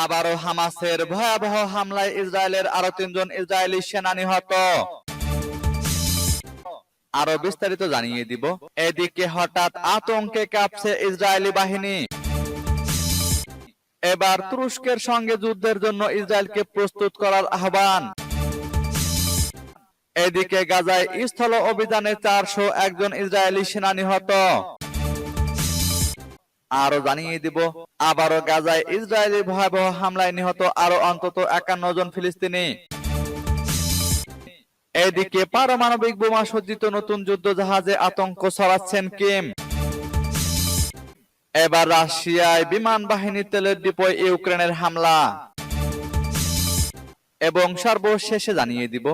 আবারও হামাসের ভয়াবহ হামলায় ইসরায়েলের আরও তিনজন ইসরায়েলি সেনা নিহত আরও বিস্তারিত জানিয়ে দিব। এদিকে হঠাৎ আতঙ্কে কাঁপছে ইসরায়েলি বাহিনী। এবার তুরস্কের সঙ্গে যুদ্ধের জন্য ইসরায়েলকে প্রস্তুত করার আহ্বান। এদিকে গাজায় স্থল অভিযানে চারশো একজন ইসরায়েলি সেনা নিহত আরও জানিয়ে দিব, আবারও গাজায় ইসরায়েলি ভয়াবহ হামলায় নিহত আরও অন্তত একান্ন জন ফিলিস্তিনি। এদিকে পারমাণবিক বোমা সজ্জিত নতুন যুদ্ধ জাহাজে আতঙ্ক ছড়াচ্ছেন কিম। এবার রাশিয়ায় বিমান বাহিনী তেলের ডিপোয় ইউক্রেনের হামলা। এবং সর্বশেষে জানিয়ে দিব,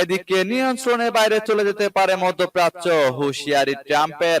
এদিকে নিয়ন্ত্রণের বাইরে চলে যেতে পারে মধ্যপ্রাচ্য, হুঁশিয়ারি ট্রাম্পের।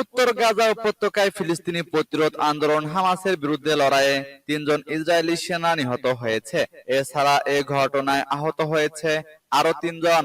উত্তর গাজা উপত্যকায় ফিলিস্তিনি প্রতিরোধ আন্দোলন হামাসের বিরুদ্ধে লড়াইয়ে তিনজন ইসরায়েলি সেনা নিহত হয়েছে। এছাড়া এই ঘটনায় আহত হয়েছে আরও তিনজন।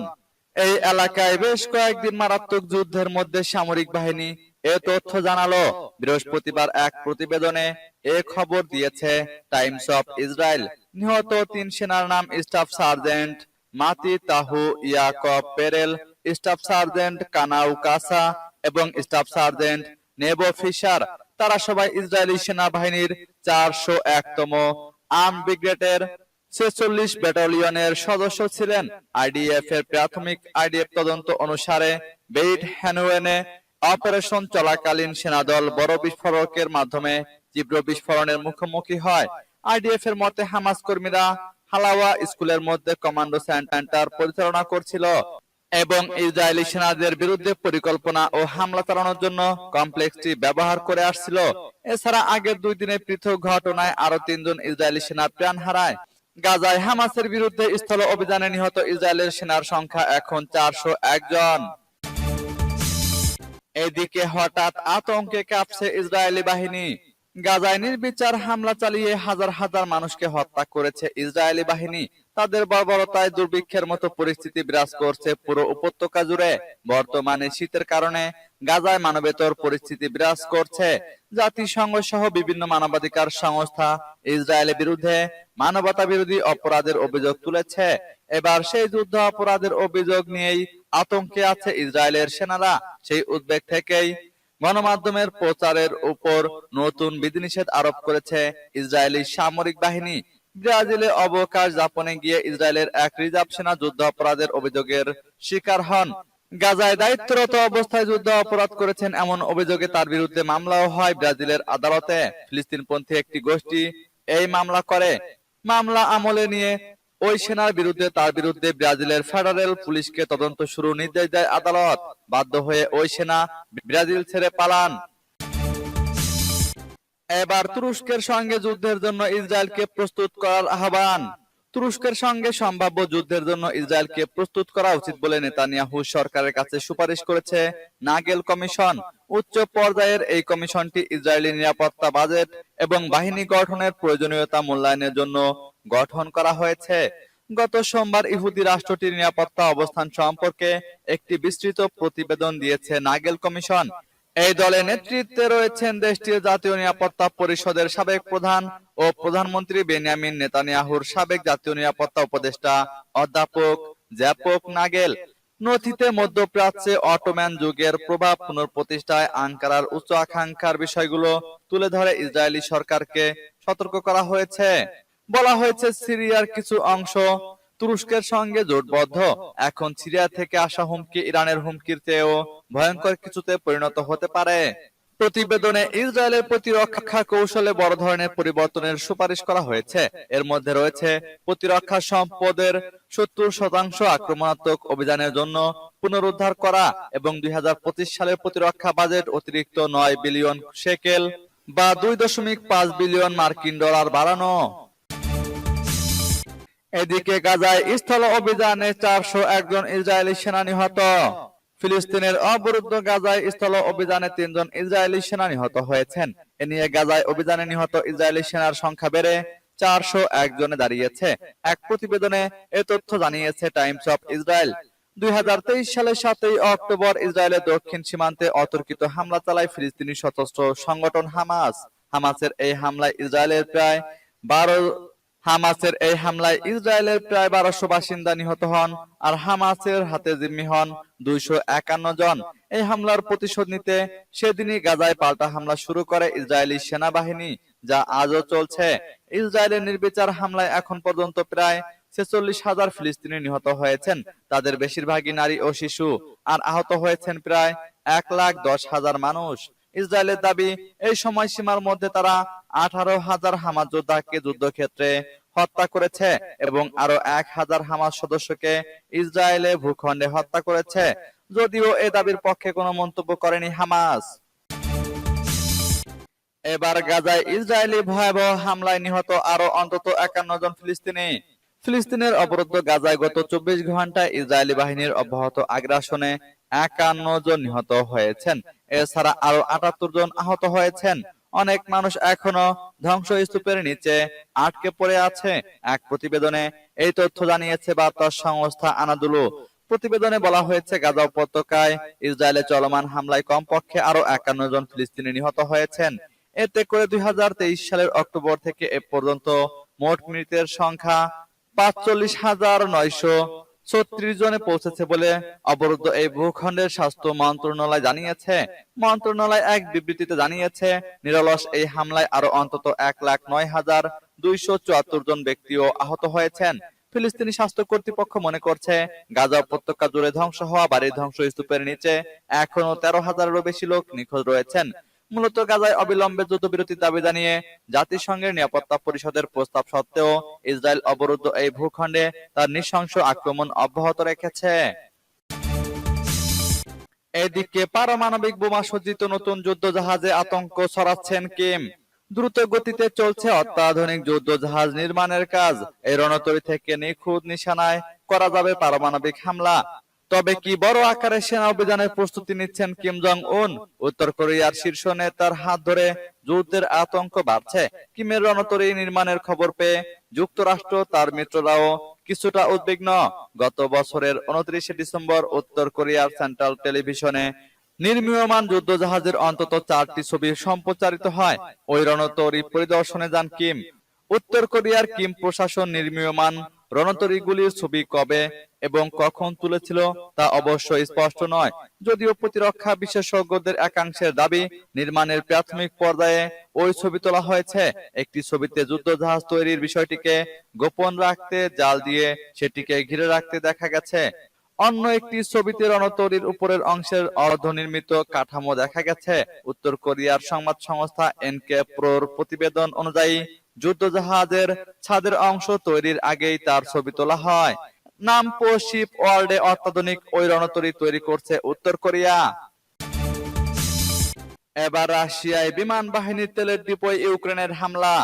এই এলাকায় বেশ কয়েকদিন মারাত্মক যুদ্ধের মধ্যে সামরিক বাহিনী এ তথ্য জানালো। বৃহস্পতিবার এক প্রতিবেদনে এ খবর দিয়েছে, টাইমস অফ ইসরায়েল নিহত তিন সেনার নাম স্টাফ সার্জেন্ট মাতি তাহু ইয়াকব পেরেল, স্টাফ সার্জেন্ট কানাউ কাসা এবং স্টাফ সার্জেন্ট নেব ফিশার তারা সবাই ইসরায়েলি সেনাবাহিনীর চারশো একতম আর্ম ব্রিগেডের ছেচল্লিশ ব্যাটালিয়নের সদস্য ছিলেন। আইডিএফ এর প্রাথমিক আইডিএফ তদন্ত অনুসারে বেইট হ্যানুয়েনে অপারেশন চলাকালীন সেনাদল বড় বিস্ফোরকের মাধ্যমে তীব্র বিস্ফোরণের মুখোমুখি হয়। আইডিএফ এর মতে হামাস কর্মীরা হালাওয়া স্কুলের মধ্যে কমান্ডো সেন্টার পরিচালনা করছিল। এবং ইসরায়েলি সেনাদের বিরুদ্ধে পরিকল্পনা ও হামলা চালানোর জন্য কমপ্লেক্সটি ব্যবহার করে আসছিল। এছাড়া আগের দুই দিনের পৃথক ঘটনায় আরও তিনজন ইসরায়েলি সেনা প্রাণ হারায়। গাজায় হামাসের বিরুদ্ধে স্থল অভিযানে নিহত ইসরায়েলের সেনার সংখ্যা এখন চারশো একজন এদিকে হঠাৎ আতঙ্কে কাঁপছে ইসরায়েলি বাহিনী। গাজায় নির্বিচার হামলা চালিয়ে হাজার হাজার মানুষকে হত্যা করেছে ইসরায়েলি বাহিনী। তাদের বর্বরতায় দুর্ভিক্ষের মতো পরিস্থিতি বিরাজ করছে পুরো উপত্যকা জুড়ে। বর্তমানে শীতের কারণে গাজায় মানবেতর পরিস্থিতি বিরাজ করছে। জাতিসংঘ সহ বিভিন্ন মানবাধিকার সংস্থা ইসরায়েলের বিরুদ্ধে মানবতা বিরোধী অপরাধের অভিযোগ তুলেছে। এবার সেই যুদ্ধ অপরাধের অভিযোগ নিয়েই আতঙ্কে আছে ইসরায়েলের সেনারা। সেই উদ্বেগ থেকেই গণমাধ্যমের প্রচারের উপর নতুন বিধিনিষেধ আরোপ করেছে ইসরায়েলি সামরিক বাহিনী। ব্রাজিলে অবকাশ যাপনে গিয়ে ইসরায়েলের এক রিজার্ভ সেনা যুদ্ধ অপরাধের অভিযোগের শিকার হন। গাজায় দায়িত্বরত অবস্থায় যুদ্ধ অপরাধ করেছেন এমন অভিযোগে তার বিরুদ্ধে মামলাও হয় ব্রাজিলের আদালতে। ফিলিস্তিনপন্থী একটি গোষ্ঠী এই মামলা করে। মামলা আমলে নিয়ে ওই সেনার বিরুদ্ধে তার বিরুদ্ধে ব্রাজিলের ফেডারেল পুলিশকে তদন্ত শুরু নির্দেশ দেয় আদালত। বাধ্য হয়ে ওই সেনা ব্রাজিল ছেড়ে পালান। এবার তুরস্কের সঙ্গে যুদ্ধের জন্য ইসরায়েলকে প্রস্তুত করার আহ্বান। তুরস্কের সঙ্গে সম্ভাব্য যুদ্ধের জন্য ইসরায়েলকে প্রস্তুত করা উচিত বলে নেতানিয়াহু সরকারের কাছে সুপারিশ করেছে। নাগেল কমিশন, উচ্চ পর্যায়ের এই কমিশনটি ইসরায়েলি নিরাপত্তা বাজেট এবং বাহিনী গঠনের প্রয়োজনীয়তা মূল্যায়নের জন্য গঠন করা হয়েছে। গত সোমবার ইহুদি রাষ্ট্রটির নিরাপত্তা অবস্থান সম্পর্কে একটি বিস্তৃত প্রতিবেদন দিয়েছে নাগেল কমিশন। এই দলে নেতৃত্বে রয়েছেন দেশটির জাতীয় নিরাপত্তা পরিষদের সাবেক প্রধান ও প্রধানমন্ত্রী বেনিয়ামিন নেতানিয়াহুর সাবেক জাতীয় নিরাপত্তা উপদেষ্টা অধ্যাপক জ্যাপক নাগেল। নথিতে মধ্যপ্রাচ্যে অটোম্যান যুগের প্রভাব পুনঃপ্রতিষ্ঠায় আঙ্কারার উচ্চ আকাঙ্ক্ষার বিষয়গুলো তুলে ধরে ইসরায়েলি সরকারকে সতর্ক করা হয়েছে। বলা হয়েছে, সিরিয়ার কিছু অংশ তুরস্কের সঙ্গে জোটবদ্ধ। এখন সিরিয়া থেকে আসা হুমকি ইরানের হুমকির চেয়েও ভয়ঙ্কর কিছুতে পরিণত হতে পারে। প্রতিবেদনে ইসরায়েলের প্রতিরক্ষা কৌশলে বড় ধরনের পরিবর্তনের সুপারিশ করা হয়েছে। এর মধ্যে রয়েছে প্রতিরক্ষা সম্পদের সত্তর শতাংশ আক্রমণাত্মক অভিযানের জন্য পুনরুদ্ধার করা এবং দুই হাজার পঁচিশ সালের প্রতিরক্ষা বাজেট অতিরিক্ত নয় বিলিয়ন শেকেল বা দুই দশমিক পাঁচ বিলিয়ন মার্কিন ডলার বাড়ানো। এদিকে গাজায় স্থল অভিযানে চারশো একজন ইসরায়েলি সেনা নিহত। ফিলিস্তিনের অবরুদ্ধ গাজায় স্থল অভিযানে তিনজন ইসরায়েলি সেনা নিহত হয়েছেন। এ নিয়ে গাজায় অভিযানে নিহত ইসরায়েলি সেনার সংখ্যা বেড়ে চারশো একজনে দাঁড়িয়েছে। এক প্রতিবেদনে এ তথ্য জানিয়েছে টাইমস অফ ইসরায়েল। দুই হাজার তেইশ সালের সাতই অক্টোবর ইসরায়েলের দক্ষিণ সীমান্তে অতর্কিত হামলা চালায় ফিলিস্তিনি সশস্ত্র সংগঠন হামাস। হামাসের এই হামলায় ইসরায়েলের প্রায় বারো হামাসের এই হামলায় ইসরায়েলের প্রায় বারোশো বাসিন্দা নিহত হন আর হামাসের হাতে জিম্মি হন দুইশো একান্ন জন। এই হামলার প্রতিশোধ নিতে সেদিনই গাজায় পাল্টা হামলা শুরু করে ইসরায়েলি সেনাবাহিনী, যা আজও চলছে। ইসরায়েলের নির্বিচার হামলায় এখন পর্যন্ত প্রায় ছেচল্লিশ হাজার ফিলিস্তিনি নিহত হয়েছেন। তাদের বেশিরভাগই নারী ও শিশু, আর আহত হয়েছেন প্রায় এক লাখ দশ হাজার মানুষ। ইসরায়েলের দাবি, এই সময়সীমার মধ্যে তারা আঠারো হাজার হামাজ যোদ্ধাকে যুদ্ধক্ষেত্রে হত্যা করেছে এবং আরও এক হাজার হামাজ সদস্যকে ইসরায়েলে ভূখণ্ডে হত্যা করেছে। যদিও এ দাবির পক্ষে কোনো মন্তব্য করেনি হামাস। এবার গাজায় ইসরায়েলি ভয়াবহ হামলায় নিহত আরও অন্তত একান্ন জন ফিলিস্তিনি। ফিলিস্তিনের অবরুদ্ধ গাজায় গত চব্বিশ ঘন্টায় ইসরায়েলি বাহিনীর অব্যাহত আগ্রাসনে একান্ন জন নিহত হয়েছেন। এছাড়া আরও আটাত্তর জন আহত হয়েছেন। অনেক মানুষ এখনও ধ্বংসস্তূপের নিচে আটকে পড়ে আছে। এক প্রতিবেদনে এই তথ্য জানিয়েছে বার্তা সংস্থা আনাদুলু। প্রতিবেদনে বলা হয়েছে, গাজা উপত্যকায় ইসরায়েলে চলমান হামলায় কমপক্ষে আরও একান্ন জন ফিলিস্তিনি নিহত হয়েছেন। এতে করে দুই হাজার তেইশ সালের অক্টোবর থেকে এ পর্যন্ত মোট মৃতের সংখ্যা পাঁচচল্লিশ হাজার নয়শো ছত্রিশ জনে পৌঁছেছে বলে অবরুদ্ধ এই ভূখণ্ডের স্বাস্থ্য মন্ত্রণালয় জানিয়েছে। মন্ত্রণালয় এক বিবৃতিতে জানিয়েছে, নিরলস এই হামলায় আরও অন্তত এক লাখ নয় হাজার দুইশো চুয়াত্তর জন ব্যক্তিও আহত হয়েছেন। ফিলিস্তিনি স্বাস্থ্য কর্তৃপক্ষ মনে করছে, গাজা উপত্যকা জুড়ে ধ্বংস হওয়া বাড়ির ধ্বংস স্তূপের নিচে এখনও তেরো হাজারেরও বেশি লোক নিখোঁজ রয়েছেন। মূলত গাজায় অবিলম্বে যুদ্ধবিরতির দাবি জানিয়ে জাতিসংঘের নিরাপত্তা পরিষদের প্রস্তাব সত্ত্বেও ইসরায়েল অবরুদ্ধ এই ভূখণ্ডে তার নৃশংস আক্রমণ অব্যাহত রেখেছে। এদিকে পারমাণবিক বোমা সজ্জিত নতুন যুদ্ধ জাহাজে আতঙ্ক ছড়াচ্ছেন কিম। দ্রুত গতিতে চলছে অত্যাধুনিক যুদ্ধ জাহাজ নির্মাণের কাজ। এই রণতরী থেকে নিখুঁত নিশানায় করা যাবে পারমাণবিক হামলা। তবে কি বড় আকারে সেনা অভিযানের প্রস্তুতি নিচ্ছেন কিম জং উন উত্তর কোরিয়ার শীর্ষ নেতার হাত ধরে যুদ্ধের আতঙ্ক বাড়ছে। কিমের রণতরী নির্মাণের খবর পেয়ে যুক্তরাষ্ট্র তার মিত্ররাও কিছুটা উদ্বিগ্ন। গত বছরের উনত্রিশে ডিসেম্বর উত্তর কোরিয়ার সেন্ট্রাল টেলিভিশনে নির্মীয়মান যুদ্ধ জাহাজের অন্তত চারটি ছবি সম্প্রচারিত হয়। ওই রণতরী পরিদর্শনে যান কিম। উত্তর কোরিয়ার কিম প্রশাসন নির্মীয়মান রণতরীগুলির ছবি কবে এবং কখন তুলেছিল তা অবশ্য স্পষ্ট নয়। যদিও প্রতিরক্ষা বিশেষজ্ঞদের একাংশের দাবি, নির্মাণের প্রাথমিক পর্যায়ে ওই ছবি তোলা হয়েছে। একটি ছবিতে যুদ্ধজাহাজ তৈরির বিষয়টিকে গোপন রাখতে, জাল দিয়ে সেটিকে ঘিরে রাখতে দেখা গেছে। অন্য একটি ছবিতে রণতরীর উপরের অংশের অর্ধনির্মিত কাঠামো দেখা গেছে। উত্তর কোরিয়ার সংবাদ সংস্থা এনকে প্রোর প্রতিবেদন অনুযায়ী যুদ্ধজাহাজের ছাদের অংশ তৈরির আগেই তার ছবি তোলা হয়। নামপো শিপ ওয়ার্ল্ডে অত্যাধুনিক ওই রণতরী তৈরি করছে উত্তর কোরিয়া। এবার রাশিয়ায় বিমান বাহিনীর তেলের ডিপোয় ইউক্রেনের হামলা।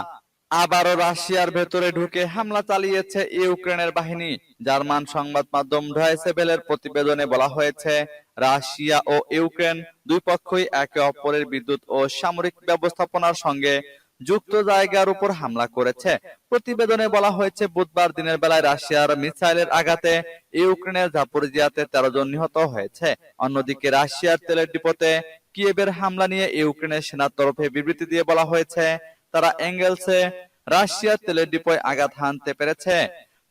আবারও রাশিয়ার ভেতরে ঢুকে হামলা চালিয়েছে ইউক্রেনের বাহিনী। জার্মান সংবাদ মাধ্যম ডয়েসেবেলের প্রতিবেদনে বলা হয়েছে, রাশিয়া ও ইউক্রেন দুই পক্ষই একে অপরের বিদ্যুৎ ও সামরিক ব্যবস্থাপনার সঙ্গে যুক্ত জায়গার উপর হামলা করেছে। প্রতিবেদনে বলা হয়েছে, বুধবার দিনের বেলায় রাশিয়ার মিসাইলের আঘাতে ইউক্রেনের জাপোরিজিয়াতে তেরো জন নিহত হয়েছে। অন্যদিকে রাশিয়ার তেলের ডিপোতে কিয়েবের হামলা নিয়ে ইউক্রেনের সেনার তরফে বিবৃতি দিয়ে বলা হয়েছে, তারা এঙ্গেলসে রাশিয়ার তেলের ডিপোয় আঘাত হানতে পেরেছে।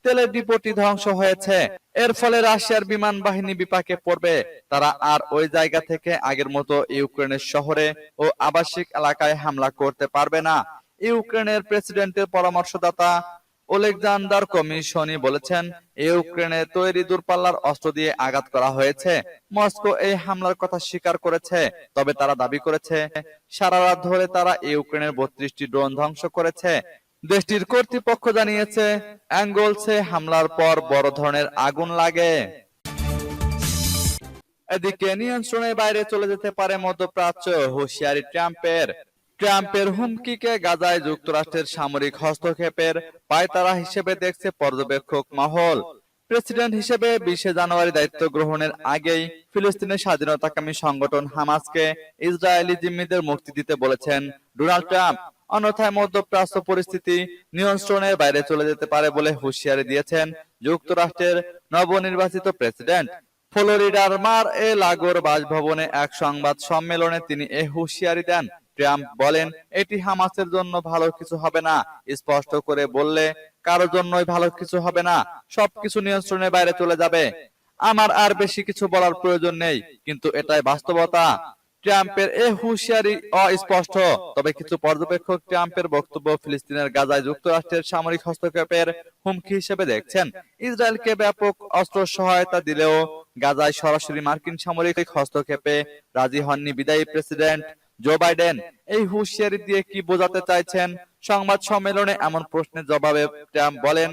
তেলের ডিপোটি ধ্বংস হয়েছে। এর ফলে রাশিয়ার বিমান বাহিনী বিপাকে পড়বে। তারা আর ওই জায়গা থেকে আগের মতো ইউক্রেনের শহরে ও আবাসিক এলাকায় হামলা করতে পারবে না। ইউক্রেনের প্রেসিডেন্টের পরামর্শদাতা ওলেকজান্ডার কমিশনই বলেছেন, ইউক্রেনে তৈরি দূরপাল্লার অস্ত্র দিয়ে আঘাত করা হয়েছে। মস্কো এই হামলার কথা স্বীকার করেছে, তবে তারা দাবি করেছে, সারা রাত ধরে তারা ইউক্রেনের বত্রিশটি ড্রোন ধ্বংস করেছে। দেশটির কর্তৃপক্ষ জানিয়েছে, অ্যাঙ্গোলসে হামলার পর বড় ধরনের আগুন লাগে। এদিকে নিয়ন্ত্রণের বাইরে চলে যেতে পারে মধ্যপ্রাচ্য হুঁশিয়ারি ট্রাম্পের। ট্রাম্পের হুমকিকে গাজায় যুক্তরাষ্ট্রের সামরিক হস্তক্ষেপের পায়তারা হিসেবে দেখছে পর্যবেক্ষক মহল। প্রেসিডেন্ট হিসেবে বিশে জানুয়ারি দায়িত্ব গ্রহণের আগেই ফিলিস্তিনের স্বাধীনতাকামী সংগঠন হামাসকে ইসরায়েলি জিম্মিদের মুক্তি দিতে বলেছেন ডোনাল্ড ট্রাম্প। অন্যথায় মধ্যপ্রাচ্য পরিস্থিতি নিয়ন্ত্রণের বাইরে চলে যেতে পারে বলে হুঁশিয়ারি দিয়েছেন যুক্তরাষ্ট্রের নবনির্বাচিত প্রেসিডেন্ট। ফ্লোরিডার মার এ লাগোর বাসভবনে এক সংবাদ সম্মেলনে তিনি এ হুঁশিয়ারি দেন। ট্রাম্প বলেন, এটি হামাসের জন্য ভালো কিছু হবে না। স্পষ্ট করে বললে কারোর জন্যই ভালো কিছু হবে না। সবকিছু নিয়ন্ত্রণের বাইরে চলে যাবে। আমার আর বেশি কিছু বলার প্রয়োজন নেই। কিন্তু এটাই বাস্তবতা। ট্রাম্পের এ হুঁশিয়ারি অস্পষ্ট। তবে কিছু পর্যবেক্ষক ট্রাম্পের বক্তব্য ফিলিস্তিনের গাজায় যুক্তরাষ্ট্রের সামরিক হস্তক্ষেপের হুমকি হিসেবে দেখছেন। ইসরায়েলকে ব্যাপক অস্ত্র সহায়তা দিলেও গাজায় সরাসরি মার্কিন সামরিক হস্তক্ষেপে রাজি হননি বিদায়ী প্রেসিডেন্ট জো বাইডেন। এই হুঁশিয়ারি দিয়ে কি বোঝাতে চাইছেন? সংবাদ সম্মেলনে এমন প্রশ্নের জবাবে ট্রাম্প বলেন,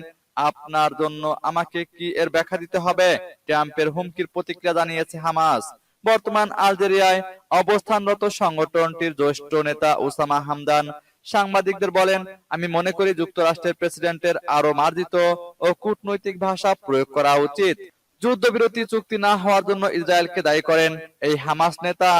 আপনার জন্য আমাকে কি এর ব্যাখ্যা দিতে হবে? ট্রাম্পের হুমকির প্রতিক্রিয়া জানিয়েছে হামাস। বর্তমান আলজেরিয়ায় অবস্থানরত সংগঠনটির জ্যেষ্ঠ নেতা ওসামা হামদান সাংবাদিকদের বলেন, আমি মনে করি যুক্তরাষ্ট্রের প্রেসিডেন্টের আরও মার্জিত ও কূটনৈতিক ভাষা প্রয়োগ করা উচিত। যুদ্ধবিরতি চুক্তি না হওয়ার জন্য ইসরায়েলকে দায়ী করেন এই হামাস নেতা।